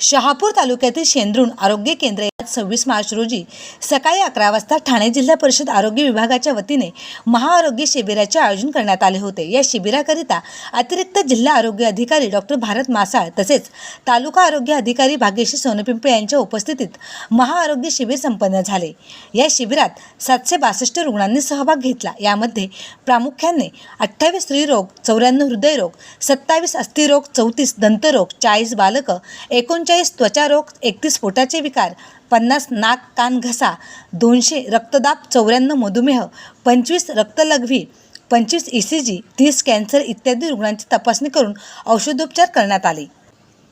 शहापूर तालुक्यातील शेंद्रुण आरोग्य केंद्र यात सव्वीस मार्च रोजी सकाळी अकरा वाजता ठाणे जिल्हा परिषद आरोग्य विभागाच्या वतीने महाआरोग्य शिबिराचे आयोजन करण्यात आले होते. या शिबिराकरिता अतिरिक्त जिल्हा आरोग्य अधिकारी डॉक्टर भारत मासाळ तसेच तालुका आरोग्य अधिकारी भाग्यश्री सोनपिंपळे यांच्या उपस्थितीत महाआरोग्य शिबिर संपन्न झाले. या शिबिरात सातशे बासष्ट रुग्णांनी सहभाग घेतला. यामध्ये प्रामुख्याने अठ्ठावीस स्त्रीरोग चौऱ्याण्णव हृदयरोग सत्तावीस अस्थिरोग चौतीस दंतरोग चाळीस बालकं एकोणचाळीस त्वचारोग एकतीस पोटाचे विकार पन्नास नाक कान घसा दोनशे रक्तदाब चौऱ्याण्णव मधुमेह पंचवीस रक्तलघवी पंचवीस ई सी जी तीस कॅन्सर इत्यादी रुग्णांची तपासणी करून औषधोपचार करण्यात आले.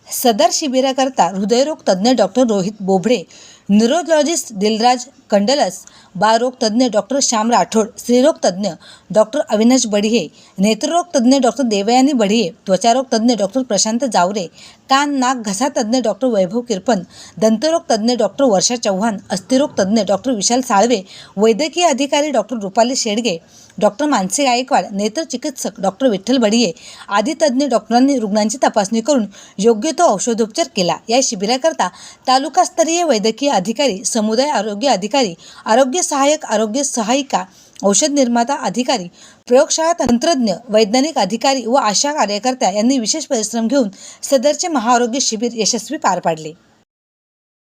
सदर शिबिराकरता हृदयरोग तज्ज्ञ डॉक्टर रोहित बोबडे न्यूरोलॉजिस्ट दिलराज कंडलस बाळरोग तज्ज्ञ डॉक्टर श्याम राठोड स्त्रीरोग तज्ज्ञ डॉक्टर अविनाश बढिये नेत्ररोग तज्ज्ञ डॉक्टर देवयानी बढिये त्वचारोग तज्ज्ञ डॉक्टर प्रशांत जावरे कान नाक घसा तज्ज्ञ डॉक्टर वैभव किरपन दंतरोग तज्ज्ञ डॉक्टर वर्षा चव्हाण अस्थिरोग तज्ज्ञ डॉक्टर विशाल साळवे वैद्यकीय अधिकारी डॉक्टर रुपाली शेडगे डॉक्टर मानसी गायकवाड नेत्र चिकित्सक डॉक्टर विठ्ठल बढिये आदी तज्ज्ञ डॉक्टरांनी रुग्णांची तपासणी करून योग्य तो औषधोपचार केला. या शिबिराकरता तालुकास्तरीय वैद्यकीय अधिकारी समुदाय आरोग्य अधिकारी आरोग्य सहाय्यक आरोग्य सहायिका औषध निर्माता अधिकारी प्रयोगशाळा तंत्रज्ञ वैज्ञानिक अधिकारी व आशा कार्यकर्त्या यांनी विशेष परिश्रम घेऊन सदरचे महाआरोग्य शिबिर यशस्वी पार पाडले.